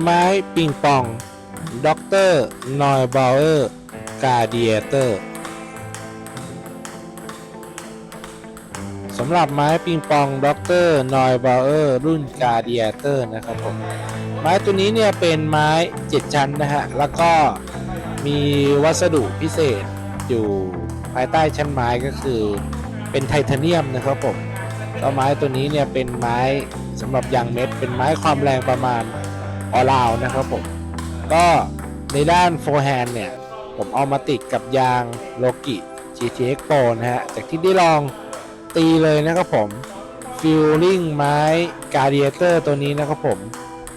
ไม้ปิงปองด็อกเตอร์นอยบาวเออร์กาเดียเตอร์สำหรับไม้ปิงปองด็อกเตอร์นอยบาวเออร์รุ่นกาเดียเตอร์นะครับผม ไม้ตัวนี้เนี่ยเป็นไม้7ชั้นนะฮะ แล้วก็มีวัสดุพิเศษอยู่ภายใต้ชั้นไม้ก็คือเป็นไทเทเนียมนะครับผมแล้วไม้ตัวนี้เนี่ยเป็นไม้สำหรับยางเม็ด เป็นไม้ความแรงประมาณ ออลาวนะครับผม ก็ในด้านโฟร์แฮนเนี่ย ผมเอามาติดกับยางโลกิ GTX Pro นะฮะ จากที่ได้ลองตีเลยนะครับผมฟิลลิ่งไม้กา d เ a เตอร์ตัวนี้นะครับผม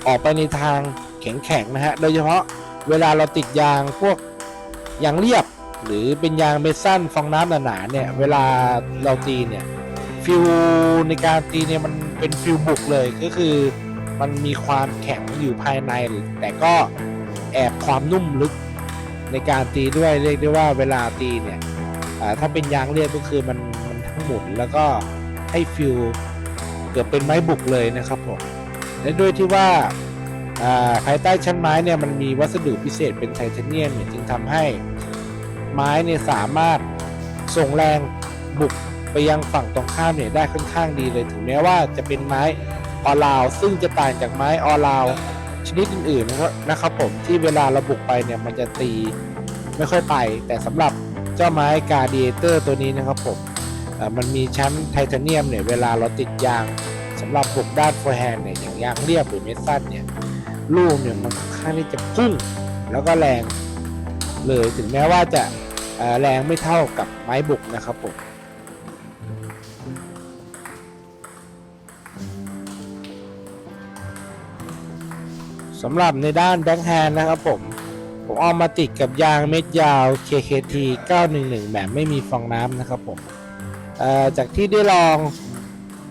ออกไปในทางแข็งๆนะฮะ โดยเฉพาะเวลาเราติดยางพวกยางเรียบ หรือเป็นยางเมสั้นฟองน้ำหนาๆเนี่ย เวลาเราตีเนี่ยฟิลในการตีเนี่ยมันเป็นฟิลบุกเลยก็คือ มันมีความแข็งอยู่ภายใน แต่ก็แอบความนุ่มลึกในการตีด้วยเรียกได้ว่าเวลาตีเนี่ยถ้าเป็นยางเรียบก็คือมันมันทั้งหมุนแล้วก็ให้ฟิลเกือบเป็นไม้บุกเลยนะครับผมและด้วยที่ว่าอ่าภายใต้ชั้นไม้เนี่ยมันมีวัสดุพิเศษเป็นไทเทเนียมเนี่ยจึงทำให้ไม้เนี่ยสามารถส่งแรงบุกไปยังฝั่งตรงข้ามเนี่ยได้ค่อนข้างดีเลยถึงแม้ว่าจะเป็นไม้ ออลาวซึ่งจะต่างจากไม้ออลาวชนิดอื่นๆนะครับผมที่เวลาเราบุกไปเนี่ยมันจะตีไม่ค่อยไป แต่สำหรับเจ้าไม้กาเดียเตอร์ตัวนี้นะครับผมมันมีชั้นไทเทเนียมเนี่ยเวลาเราติดยางสำหรับบุกด้านโฟร์แฮนด์เนี่ยอย่างยางเรียบหรือเมดสั้นเนี่ยลูกเนี่ยมันค่อนข้างที่จะพุ่งแล้วก็แรงเลยถึงแม้ว่าจะแรงไม่เท่ากับไม้บุกนะครับผม สำหรับในด้านแบ็คแฮนด์นะครับผม ผมเอามาติดกับยางเม็ดยาว KKT 911 แบบไม่มีฟองน้ำนะครับผมจากที่ได้ลอง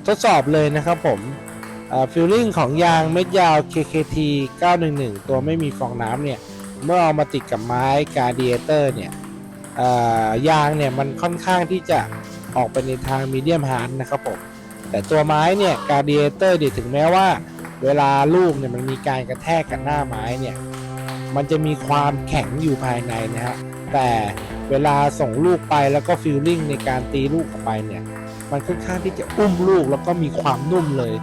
ทดสอบเลยนะครับผมฟิลลิ่งของยางเม็ดยาว KKT 911 ตัวไม่มีฟองน้ำเนี่ย เมื่อเอามาติดกับไม้กา d เ a เตอร์เนี่ยยางเนี่ยมันค่อนข้างที่จะออกไปในทางมีเดียมฮาร์ดนะครับผม แต่ตัวไม้เนี่ยกา d เ a เตอร์เนี่ยถึงแม้ว่า เวลาลูกเนี่ยมันมีการกระแทกกับหน้าไม้เนี่ยมันจะมีความแข็งอยู่ภายในนะฮะแต่เวลาส่งลูกไปแล้วก็ฟิลลิ่งในการตีลูกออกไปเนี่ยมันค่อนข้างที่จะอุ้มลูกแล้วก็มีความนุ่มเลย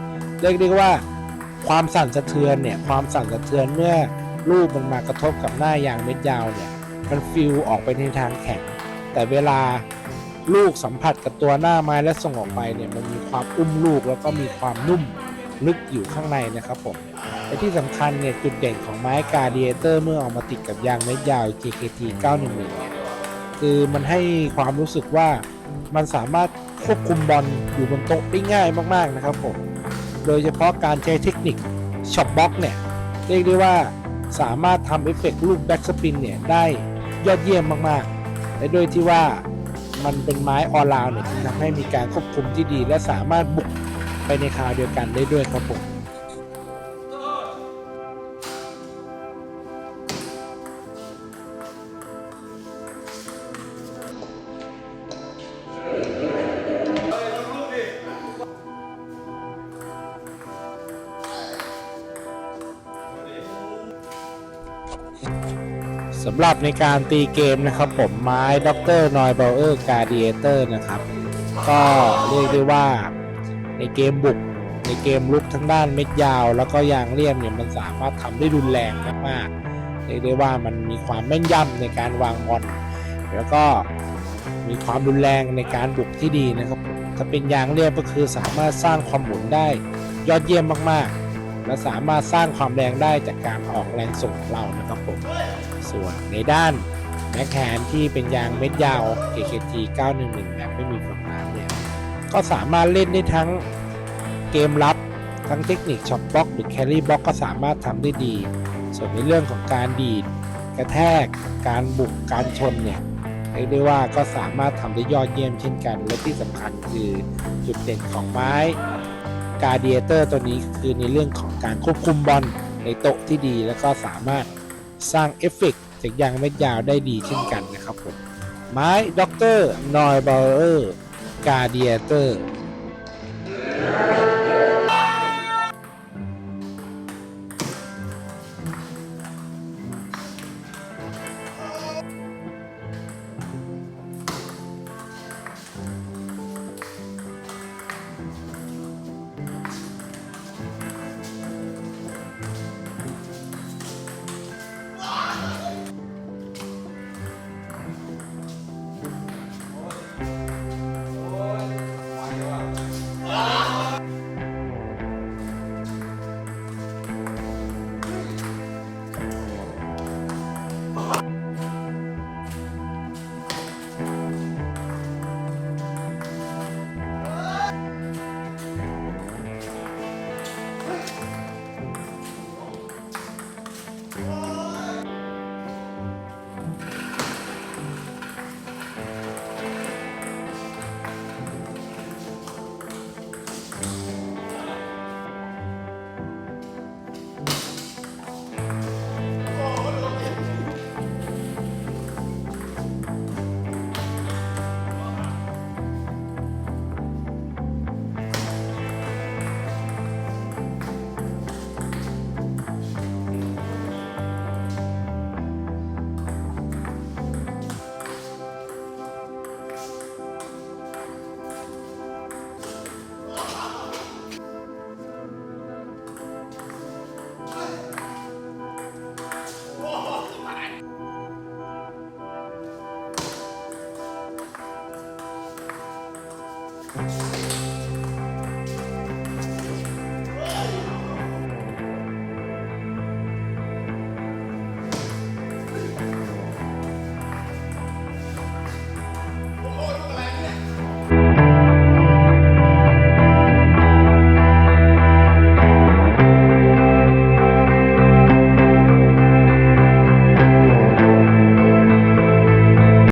เรียกได้ว่าความสั่นสะเทือนเนี่ยความสั่นสะเทือนเมื่อลูกมันมากระทบกับหน้ายางเม็ดยาวเนี่ยมันฟิลออกไปในทางแข็ง แต่เวลาลูกสัมผัสกับตัวหน้าไม้และส่งออกไปเนี่ยมันมีความอุ้มลูกแล้วก็มีความนุ่ม ลึกอยู่ข้างในนะครับผมและที่สำคัญเนี่ยจุดเด่นของไม้กา d เ a เตอร์เมื่อออกมาติดกับยางเม็ดยาว KKT 911เนี่ยคือมันให้ความรู้สึกว่ามันสามารถควบคุมบอลอยู่บนโต๊ะได้ง่ายมากๆนะครับผม โดยเฉพาะการใช้เทคนิคช็อปบ็อกเนี่ย เรียกได้ว่าสามารถทำเอฟเฟกต์ลูกแบ็กสปินเนี่ย ได้ยอดเยี่ยมมากๆ และโดยที่ว่ามันเป็นไม้ออลาวเนี่ยที่ทำให้มีการควบคุมที่ดี และสามารถบุก ไปในคราวเดียวกันได้ด้วยครับผมสำหรับในการตีเกมนะครับผมไม้ด็อกเตอร์นอยเบลเออร์การ์ดิเอเตอร์นะครับ ก็เรียกได้ว่า ในเกมบุก ในเกมลุกทั้งด้านเม็ดยาว แล้วก็ยางเลี่ยมเนี่ยมันสามารถทำได้รุนแรงมากๆเรียกได้ว่ามันมีความแม่นยำในการวางบอลแล้วก็มีความรุนแรงในการบุกที่ดีนะครับผมถ้าเป็นยางเลี่ยมก็คือสามารถสร้างความหมุนได้ยอดเยี่ยมมากๆ และสามารถสร้างความแรงได้จากการออกแรงส่งของเรานะครับผม ส่วนในด้านแบ็คแฮนที่เป็นยางเม็ดยาว KKT 911แบบไม่มีฟองน้ำเนี่ย ก็สามารถเล่นได้ทั้งเกมรับทั้งเทคนิคช็อตบล็อกหรือแครี่บล็อกก็สามารถทำได้ดี ส่วนในเรื่องของการดีด กระแทก การบุกการชนเนี่ยเรียกได้ว่าก็สามารถทำได้ยอดเยี่ยมเช่นกัน และที่สำคัญคือจุดเด่นของไม้กาเดียเตอร์ตัวนี้คือในเรื่องของการควบคุมบอลในโต๊ะที่ดี แล้วก็สามารถสร้างเอฟเฟกต์จากยางเม็ดยาวได้ดีเช่นกันนะครับผมไม้ด็อกเตอร์นอยบอลเออร์ กาเดียเตอร์